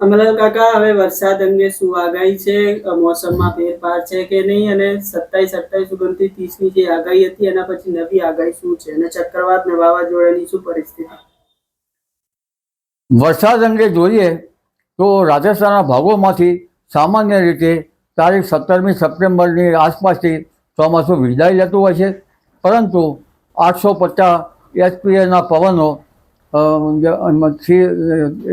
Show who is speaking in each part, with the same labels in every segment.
Speaker 1: અમરલાલ કાકા, હવે વરસાદ અંગે શું આગાહી છે? મોસમમાં ફેરફાર છે કે નહીં? અને સત્તાવીસ અઠ્ઠાવીસ ઓગણત્રીસ ત્રીસની જે આગાહી હતી, એના પછી નવી આગાહી શું છે? અને ચક્રવાત ને વાવાઝોડાની શું પરિસ્થિતિ?
Speaker 2: વરસાદ અંગે જોઈએ તો રાજસ્થાનના ભાગોમાંથી સામાન્ય રીતે તારીખ સત્તરમી સપ્ટેમ્બરની આસપાસથી ચોમાસું વિદાય લેતું હોય છે. પરંતુ આઠસો પચાસ એચપીએના પવનો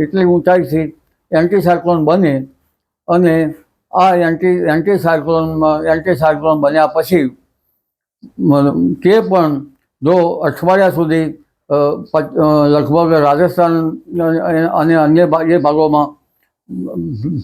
Speaker 2: એટલી ઊંચાઈથી એન્ટી સાયક્લોન બને અને આ એન્ટી એન્ટીસાયક્લોનમાં એન્ટીસાયક્લોન બન્યા પછી તે પણ જો અઠવાડિયા સુધી લગભગ રાજસ્થાન અને અન્ય એ ભાગોમાં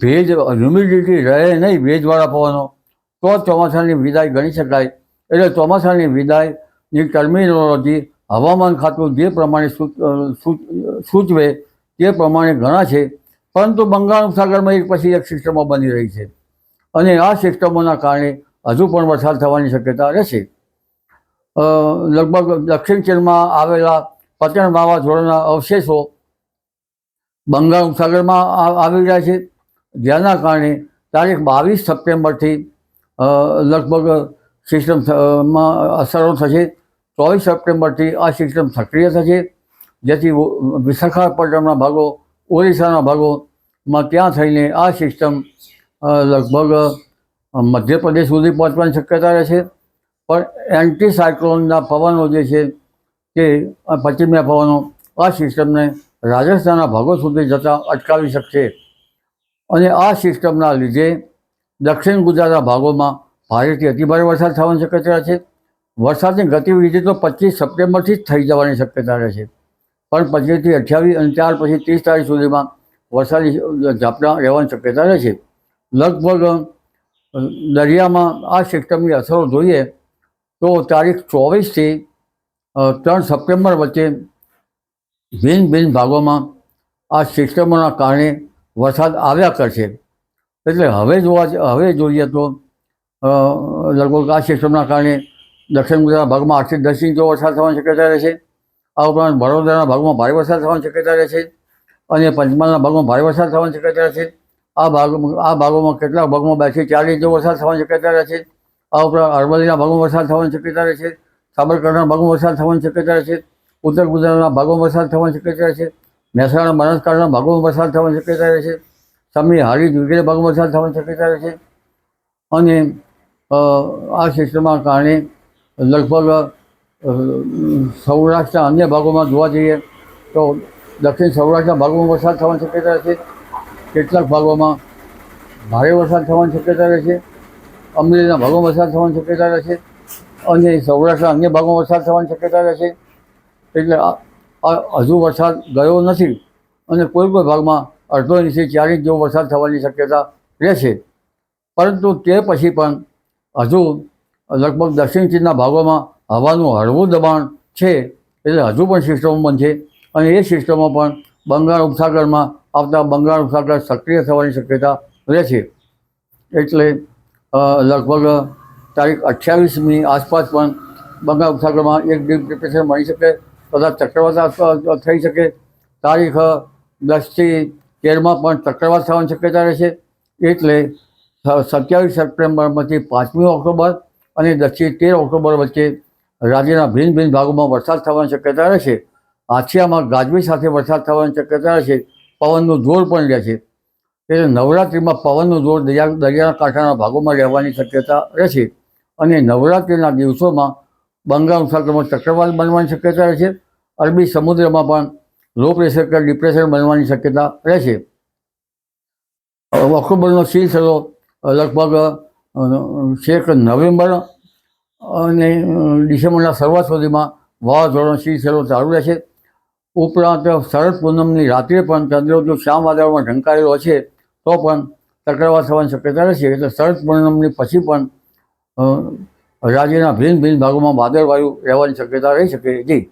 Speaker 2: ભેજ હ્યુમિડિટી રહે નહીં, ભેજવાળા પવનો, તો ચોમાસાની વિદાય ગણી શકાય. એટલે ચોમાસાની વિદાયની ટર્મિનોલોજી હવામાન ખાતું જે પ્રમાણે સૂચ- સૂચવે તે પ્રમાણે ઘણા છે. પરંતુ બંગાળ ઉપસાગરમાં એક પછી એક સિસ્ટમો બની રહી છે. અને આ સિસ્ટમોના કારણે હજુ પણ વરસાદ થવાની શક્યતા રહેશે. લગભગ દક્ષિણ ચીનમાં આવેલા પતન વાવાઝોડાના અવશેષો બંગાળ ઉપસાગરમાં આવી રહ્યા છે. જેના કારણે તારીખ બાવીસ સપ્ટેમ્બરથી લગભગ સિસ્ટમમાં અસરો થશે. ચોવીસ સપ્ટેમ્બરથી આ સિસ્ટમ સક્રિય થશે. જેથી વિશાખાપટ્ટનમના ભાગો ઓરિસ્સાના ભાગોમાં ત્યાં થઈને આ સિસ્ટમ લગભગ મધ્યપ્રદેશ સુધી પહોંચવાની શક્યતા રહેશે પણ એન્ટી સાયક્લોનના પવનો જે છે તે પશ્ચિમ્યા પવનો આ સિસ્ટમને રાજસ્થાનના ભાગો સુધી જતાં અટકાવી શકશે. અને આ સિસ્ટમના લીધે દક્ષિણ ગુજરાતના ભાગોમાં ભારેથી અતિભારે વરસાદ થવાની શક્યતા છે. વરસાદની ગતિવિધિ તો પચીસ સપ્ટેમ્બરથી જ થઈ જવાની શક્યતા રહેશે પણ પચીસથી અઠ્યાવીસ અને ત્યાર પછી ત્રીસ તારીખ સુધીમાં વરસાદી ઝાપટા રહેવાની શક્યતા રહેશે લગભગ દરિયામાં આ સિસ્ટમની અસરો જોઈએ તો તારીખ ચોવીસથી ત્રણ સપ્ટેમ્બર વચ્ચે ભિન્ન ભિન્ન ભાગોમાં આ સિસ્ટમોના કારણે વરસાદ આવ્યા કરશે. એટલે હવે જોવા હવે જોઈએ તો લગભગ આ સિસ્ટમના કારણે દક્ષિણ ગુજરાત ભાગમાં આઠથી દસ ઇંચ જેવો વરસાદ થવાની શક્યતા રહેશે આ ઉપરાંત વડોદરાના ભાગમાં ભારે વરસાદ થવાની શક્યતા રહે છે. અને પંચમહાલના ભાગમાં ભારે વરસાદ થવાની શક્યતા રહેશે આ ભાગ, આ ભાગોમાં કેટલાક ભાગમાં બેથી ચાર ઇંચ વરસાદ થવાની શક્યતા રહેશે આ ઉપરાંત અરવલ્લીના ભાગમાં વરસાદ થવાની શક્યતા રહે છે. સાબરકાંઠાના ભાગમાં વરસાદ થવાની શક્યતા રહે છે. ઉત્તર ગુજરાતના ભાગોમાં વરસાદ થવાની શક્યતા રહે છે. મહેસાણા બનાસકાંઠાના ભાગોમાં વરસાદ થવાની શક્યતા રહે છે. સમય હારી વગેરે ભાગમાં વરસાદ થવાની શક્યતા રહે છે. અને આ સિસ્ટમના કારણે લગભગ સૌરાષ્ટ્રના અન્ય ભાગોમાં જોવા જઈએ તો દક્ષિણ સૌરાષ્ટ્રના ભાગોમાં વરસાદ થવાની શક્યતા રહેશે. કેટલાક ભાગોમાં ભારે વરસાદ થવાની શક્યતા રહેશે. અમરેલીના ભાગોમાં વરસાદ થવાની શક્યતા રહેશે. અને સૌરાષ્ટ્રના અન્ય ભાગોમાં વરસાદ થવાની શક્યતા રહેશે. એટલે હજુ વરસાદ ગયો નથી અને કોઈ કોઈ ભાગમાં અડધો ઇંચથી ચાર ઇંચ જેવો વરસાદ થવાની શક્યતા રહેશે. પરંતુ તે પછી પણ હજુ લગભગ દક્ષિણ ચીનના ભાગોમાં હવાનું હળવું દબાણ છે, એટલે હજુ પણ સિસ્ટમ બનશે અને એ સિસ્ટમમાં પણ બંગાળ ઉપસાગરમાં આવતા બંગાળ ઉપસાગર સક્રિય થવાની શક્યતા રહેશે એટલે લગભગ તારીખ અઠ્યાવીસમી આસપાસ પણ બંગાળ ઉપસાગરમાં એક ડીપ ડિપ્રેશન મળી શકે કદાચ ચક્રવાત થઈ શકે. તારીખ દસથી તેરમાં પણ ચક્રવાત થવાની શક્યતા રહેશે એટલે સત્યાવીસ સપ્ટેમ્બરમાંથી પાંચમી ઓક્ટોબર અને દસથી તેર ઓક્ટોબર વચ્ચે રાજ્યના ભિન્ન ભિન્ન ભાગોમાં વરસાદ થવાની શક્યતા રહેશે આછિયામાં ગાજવી સાથે વરસાદ થવાની શક્યતા રહેશે પવનનું જોર પણ રહેશે એટલે નવરાત્રિમાં પવનનું જોર દરિયા દરિયાના કાંઠાના ભાગોમાં રહેવાની શક્યતા રહેશે અને નવરાત્રિના દિવસોમાં બંગાળ ઉપસાગરમાં ચક્રવાત બનવાની શક્યતા રહેશે અરબી સમુદ્રમાં પણ લો પ્રેશર કે ડિપ્રેશન બનવાની શક્યતા રહેશે ઓક્ટોબરનો સિલસિલો લગભગ છેક નવેમ્બર અને ડિસેમ્બરના શરૂઆત સુધીમાં વાવાઝોડાનો સિલસિલો ચાલુ રહેશે. ઉપરાંત શરદ પૂનમની રાત્રે પણ ચંદ્ર જો શ્યામ વાદળમાં ઢંકાયેલો છે તો પણ ચક્રવાત થવાની શક્યતા રહેશે. એટલે શરદ પૂનમની પછી પણ રાજ્યના ભિન્ન ભિન્ન ભાગોમાં વાદળવાયુ રહેવાની શક્યતા રહી શકે. જી.